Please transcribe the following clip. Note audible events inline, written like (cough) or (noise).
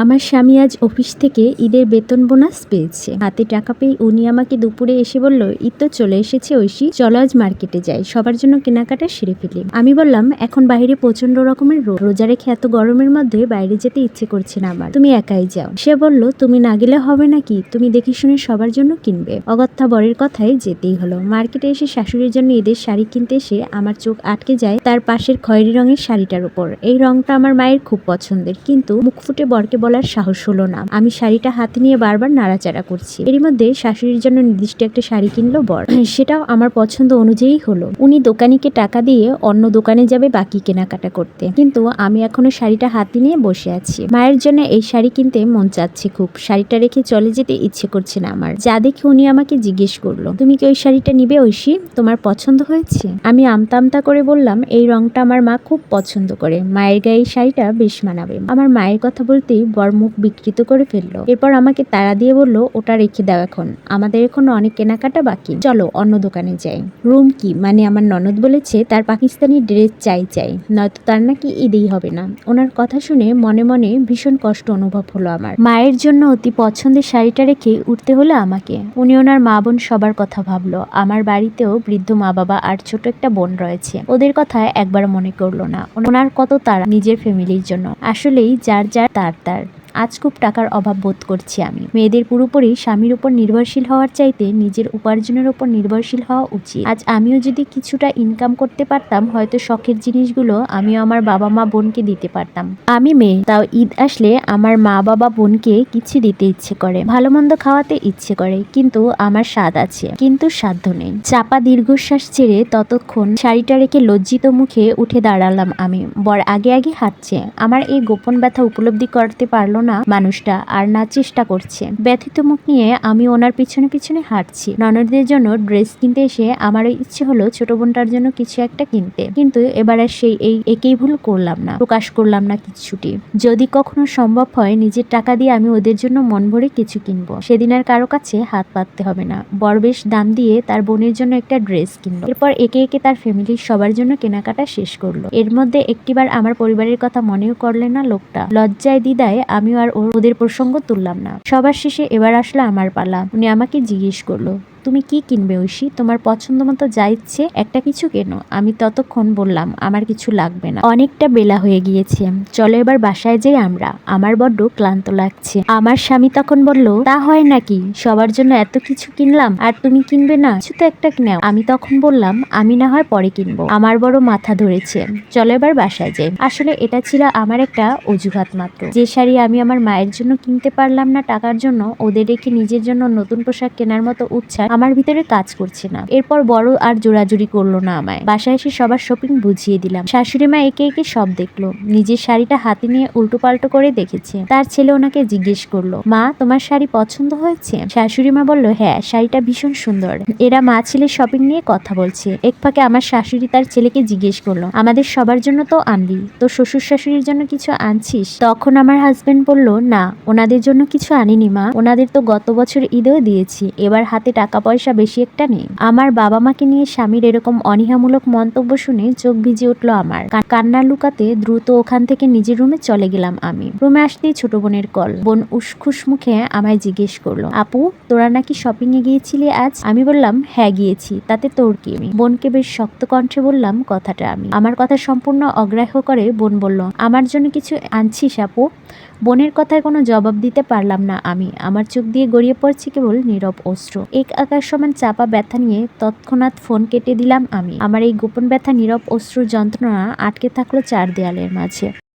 আমার স্বামী আজ অফিস থেকে ঈদের বেতন বোনাস পেয়েছে। হাতে টাকা পেয়ে উনি আমাকে দুপুরে এসে বলল, ঈদ তো চলে এসেছে ঐশী, চলো আজ মার্কেটে যাই, সবার জন্য কেনাকাটা সেরে ফেলি। আমি বললাম, এখন বাইরে প্রচণ্ড রকমের রোদ, রোজা রেখে এত গরমের মধ্যে বাইরে যেতে ইচ্ছে করছে না আমার। তুমি একাই যাও। সে বলল, তুমি না গেলে হবে নাকি? তুমি দেখে শুনে সবার জন্য কিনবে। অগত্যা বরের কথায় যেতেই হলো। মার্কেটে এসে শাশুড়ির জন্য ঈদের শাড়ি কিনতে এসে আমার চোখ আটকে যায় তার পাশের খয়েরি রঙের শাড়িটার উপর। এই রংটা আমার মায়ের খুব পছন্দের, কিন্তু মুখ ফুটে বরকে বলার সাহস হলো না। আমি শাড়িটা হাতে নিয়ে বারবার নাড়াচাড়া করছি। এরই মধ্যে শাশুড়ির জন্য নির্দিষ্ট একটা শাড়ি কিনলো বর। (clears throat) সেটাও আমার পছন্দ অনুযায়ী হলো। উনি দোকানিকে টাকা দিয়ে অন্য দোকানে যাবে বাকি কেনাকাটা করতে। কিন্তু আমি এখনও শাড়িটা হাতে নিয়ে বসে আছি। মায়ের জন্য এই শাড়ি কিনতে মন চাচ্ছে খুব। শাড়িটা রেখে চলে যেতে ইচ্ছে করছে না আমার। যা দেখে উনি আমাকে জিজ্ঞেস করল, তুমি কি ওই শাড়িটা নিবে ঐশী? তোমার পছন্দ হয়েছে? আমি আমতা আমতা করে বললাম, এই রংটা আমার মা খুব পছন্দ করে। মায়ের গায়ে এই শাড়িটা বেশ মানাবে। আমার মায়ের কথা বলতেই বর মুখ বিকৃত করে ফেলল। এরপর আমাকে তাড়া দিয়ে বলল, ওটা রেখে দাও এখন। আমাদের এখন অনেক কেনাকাটা বাকি। চলো, অন্য দোকানে যাই। রুম কি? মানে আমার ননদ বলেছে, তার পাকিস্তানি ড্রেস চাই চাই। নয়তো তার নাকি ঈদেই হবে না। ওনার কথা শুনে মনে মনে ভীষণ কষ্ট অনুভব হলো আমার। মায়ের জন্য অতি পছন্দের শাড়িটা রেখে উঠতে হলো আমাকে। উনি ওনার মা বোন সবার কথা ভাবলো। আমার বাড়িতেও বৃদ্ধ মা বাবা আর ছোট একটা বোন রয়েছে। ওদের কথা একবার মনে করল না। ওনার কত তারা নিজের ফ্যামিলির জন্য। আসলেই যার যার তার তার। আজ খুব টাকার অভাব বোধ করছি আমি। মেয়েদের পুরোপুরি স্বামীর উপর নির্ভরশীল হওয়ার চাইতে নিজের উপার্জনের উপর নির্ভরশীল হওয়া উচিত। আজ আমিও যদি কিছুটা ইনকাম করতে পারতাম, হয়তো শখের জিনিসগুলো আমিও আমার বাবা মা বোনকে দিতে পারতাম। আমি মেয়ে, তাও ঈদ আসলে আমার মা বাবা বোনকে কিছু দিতে ইচ্ছে করে। ভালো মন্দ খাওয়াতে ইচ্ছে করে, কিন্তু আমার স্বাদ আছে, কিন্তু সাধ্য নেই। চাপা দীর্ঘশ্বাস ছেড়ে ততক্ষণ শাড়িটা রেখে লজ্জিত মুখে উঠে দাঁড়ালাম আমি। বর আগে আগে হাঁটছে। আমার এই গোপন ব্যথা উপলব্ধি করতে পারল না মানুষটা আর না চেষ্টা করছে। ব্যথিত মুখ নিয়ে আমি ওনার পিছনে পিছনে হাঁটছি। ননদদের জন্য ড্রেস কিনতে এসে আমার ইচ্ছে হলো ছোট বোনটার জন্য কিছু একটা কিনতে। কিন্তু এবারে সেই এই একেই ভুল করলাম না। প্রকাশ করলাম না কিছুটি। যদি কখনো সম্ভব হয় নিজের টাকা দিয়ে আমি ওদের জন্য মন ভরে কিছু কিনবো। সেদিন আর কারও কাছে হাত পাততে হবে না। বর বেশ দাম দিয়ে তার বোনের জন্য একটা ড্রেস কিনলো। এরপর একে একে তার ফ্যামিলির সবার জন্য কেনাকাটা শেষ করল। এর মধ্যে একটিবার আমার পরিবারের কথা মনেও করলে না লোকটা। লজ্জায় দিদায় আমিও আর ওদের প্রসঙ্গ তুললাম না। সবার শেষে এবার আসলো আমার পালা। উনি আমাকে জিজ্ঞেস করল তুমি কি কিনবে ঐশী? তোমার পছন্দ মতো যা ইচ্ছে, একটা কিছু কেনো। আমি ততক্ষণ বললাম, আমার কিছু লাগবে না। অনেকটা বেলা হয়ে গিয়েছে। চলো এবার বাসায় যাই আমরা। আমার বড্ড ক্লান্ত লাগছে। আমার স্বামী তখন বলল, তা হয় নাকি? সবার জন্য এত কিছু কিনলাম, আর তুমি কিনবে না? কিছু তো একটা নাও। আমি তখন বললাম, আমি না হয় পরে কিনবো। আমার বড় মাথা ধরেছে। চলো এবার বাসায় যাই। আসলে এটা ছিল আমার একটা অজুহাত মাত্র। যে শাড়ি আমি আমার মায়ের জন্য কিনতে পারলাম না টাকার জন্য, ওদের রেখে নিজের জন্য নতুন পোশাক কেনার মতো উচ্ছ্বাস আমার ভিতরে কাজ করছে না। এরপর বড় আর জোরাজুরি করল না আমায়। বাসায় এসে সবার শপিং বুঝিয়ে দিলাম। শাশুড়ি মা একে একে সব দেখল। নিজের শাড়িটা হাতে নিয়ে উল্টো পাল্টো করে দেখেছে। তার ছেলে ওনাকে জিজ্ঞেস করল, মা, তোমার শাড়ি পছন্দ হয়েছে? শাশুড়ি মা বলল হ্যাঁ শাড়িটা ভীষণ সুন্দর। এরা মা ছেলে শপিং নিয়ে কথা বলছে। এক ফাঁকে আমার শাশুড়ি তার ছেলেকে জিজ্ঞেস করল, আমাদের সবার জন্য তো আনলি, তো শ্বশুর শাশুড়ির জন্য কিছু আনছিস? তখন আমার হাজবেন্ড বলল, না, ওনাদের জন্য কিছু আনিনি মা। ওনাদের তো গত বছর ঈদেও দিয়েছি। এবার হাতে টাকা পয়সা বেশি একটা নেই। আমার বাবা মাকে নিয়ে স্বামীর এরকম অনীহামূলক মন্তব্য শুনে চোখ ভিজে উঠল আমার। কান্না লুকাতে দ্রুত ওখান থেকে নিজের রুমে চলে গেলাম আমি। রুমে আসতেই ছোট বোনের কল। বোন উসখুস মুখে আমায় জিজ্ঞেস করল, আপু, তোরা নাকি শপিং এ গিয়েছিলি আজ? আমি বললাম হ্যাঁ গিয়েছি। তাতে তোর কি? আমি বোনকে বেশ শক্ত কণ্ঠে বললাম, কথাটা আমি। আমার কথা সম্পূর্ণ অগ্রাহ্য করে বোন বলল, আমার জন্য কিছু আনছিস, আপু? বোনের কথায় কোনো জবাব দিতে পারলাম না আমি। আমার চোখ দিয়ে গড়িয়ে পড়ছে কেবল নীরব অস্ত্র এক সমান চাপা ব্যথা নিয়ে তৎক্ষণাৎ ফোন কেটে দিলাম আমি। আমার এই গোপন ব্যথা, নীরব অশ্রু যন্ত্রণা আটকে থাকল চার দেয়ালের মাঝে।